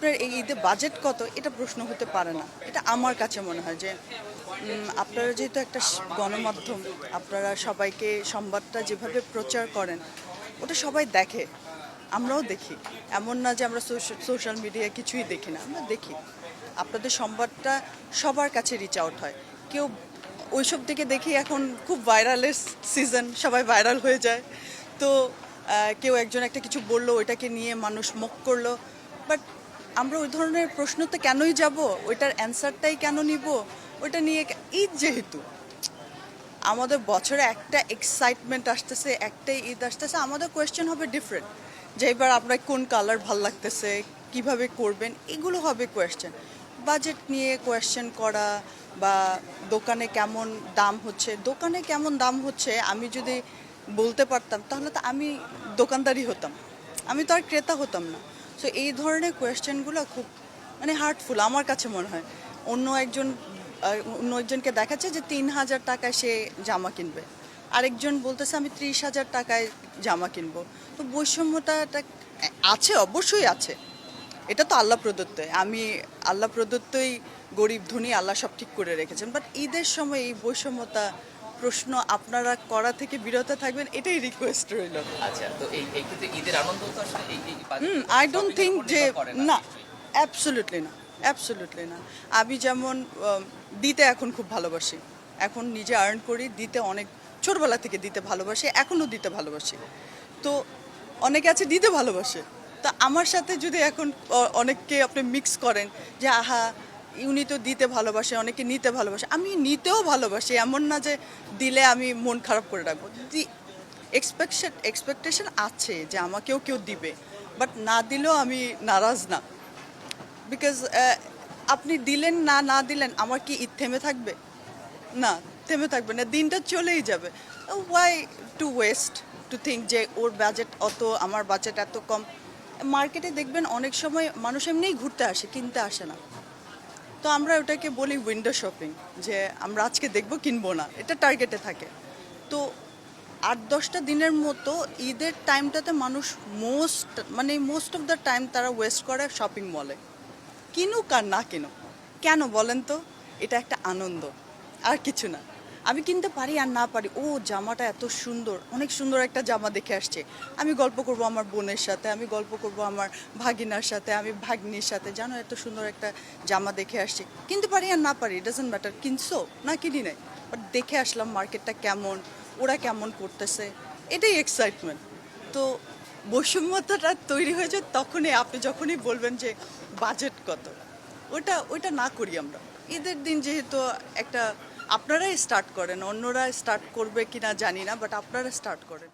আপনার এই ঈদে বাজেট কত? এটা প্রশ্ন হতে পারে না। এটা আমার কাছে মনে হয় যে আপনারা যেহেতু একটা গণমাধ্যম, আপনারা সবাইকে সংবাদটা যেভাবে প্রচার করেন, ওটা সবাই দেখে। আমরাও দেখি। এমন না যে আমরা সোশ্যাল মিডিয়া কিছুই দেখি না, আমরা দেখি। আপনাদের সংবাদটা সবার কাছে রিচ আউট হয়। কেউ ওইসব থেকে দেখি এখন খুব ভাইরালের সিজন সবাই ভাইরাল হয়ে যায়। তো কেউ একজন একটা কিছু বলল, ওইটাকে নিয়ে মানুষ মুখ করল। বাট আমরা ওই ধরনের প্রশ্ন তো কেনই যাব? ওইটার অ্যান্সারটাই কেন নিব? ওইটা নিয়ে ঈদ যেহেতু, আমাদের বছরে একটা এক্সাইটমেন্ট আসতেছে, একটাই ঈদ আসতেছে। আমাদের কোয়েশ্চেন হবে ডিফারেন্ট যে এবার আপনার কোন কালার ভালো লাগতেছে, কীভাবে করবেন, এগুলো হবে কোয়েশ্চেন বাজেট নিয়ে কোয়েশ্চেন করা বা দোকানে কেমন দাম হচ্ছে, দোকানে কেমন দাম হচ্ছে, আমি যদি বলতে পারতাম, তাহলে তো আমি দোকানদারি হতাম। আমি তো আর ক্রেতা হতাম না। সো এই ধরনের কোয়েশ্চেনগুলো খুব মানে হার্টফুল আমার কাছে মনে হয়। অন্য একজন অন্য একজনকে দেখাচ্ছে যে তিন হাজার টাকায় সে জামা কিনবে। আরেকজন বলতেছে, আমি ত্রিশ হাজার টাকায় জামা কিনবো। তো বৈষম্যতাটা আছে, অবশ্যই আছে। এটা তো আল্লাহ প্রদত্ত আমি আল্লাহ প্রদত্তই গরিব, ধনী, আল্লাহ সব ঠিক করে রেখেছেন। বাট ঈদের সময় এই বৈষম্যতা প্রশ্ন আপনারা করা থেকে বিরত থাকবেন এটাই রিকোয়েস্ট রইল। আচ্ছা তো এই এই ক্ষেত্রে ঈদের আনন্দ তো আসলে এই এই হুম আই ডোন্ট থিঙ্ক যে না। অ্যাবসোলুটলি না অ্যাবসোলুটলি না। আমি যেমন দিতে এখন খুব ভালোবাসি। এখন নিজে আর্ন করি দিতে অনেক ছোটবেলা থেকে দিতে ভালোবাসি এখনও দিতে ভালোবাসি। তো অনেকে আছে দিতে ভালোবাসে। তা আমার সাথে যদি এখন অনেককে আপনি মিক্স করেন যে আহা উনি তো দিতে ভালোবাসে, অনেকে নিতে ভালোবাসে। আমি নিতেও ভালোবাসি, এমন না যে দিলে আমি মন খারাপ করে রাখব। এক্সপেকশন এক্সপেকটেশন আছে যে আমাকেও কেউ দিবে বাট না দিলেও আমি নারাজ না। বিকজ আপনি দিলেন না না দিলেন, আমার কি ঈদ থেমে থাকবে? না, থেমে থাকবে না, দিনটা চলেই যাবে। Why to waste to think যে ওর বাজেট অত, আমার বাজেট এত কম? মার্কেটে দেখবেন অনেক সময় মানুষ এমনিই ঘুরতে আসে, কিনতে আসে না। তো আমরা ওটাকে বলি উইন্ডো শপিং যে আমরা আজকে দেখব, কিনবো না। এটা টার্গেটে থাকে। তো আট, দশটা দিনের মতো ঈদের টাইমটাতে মানুষ মোস্ট মানে মোস্ট অফ দ্য টাইম তারা ওয়েস্ট করে শপিং মলে কিনুক আর না কিনুক। কেন বলেন তো? এটা একটা আনন্দ। আর কিছু না। আমি কিনতে পারি আর না পারি, ও জামাটা এত সুন্দর, অনেক সুন্দর একটা জামা দেখে আসছে। আমি গল্প করব আমার বোনের সাথে, আমি গল্প করব আমার ভাগিনার সাথে, আমি ভাগ্নির সাথে, জানো এত সুন্দর একটা জামা দেখে আসছি। কিনতে পারি আর না পারি ডাজেন্ট ম্যাটার কিনছো না কিনি নাই বাট দেখে আসলাম মার্কেটটা কেমন, ওরা কেমন করতেছে, এটাই এক্সাইটমেন্ট তো বৈষম্যতাটা তৈরি হয়েছে তখনই, আপনি যখনই বলবেন যে বাজেট কত, ওটা ওইটা না করি আমরা। ঈদের দিন যেহেতু একটা আপনারাই স্টার্ট করেন অন্যরা স্টার্ট করবে কিনা জানি না বাট আপনারা স্টার্ট করেন।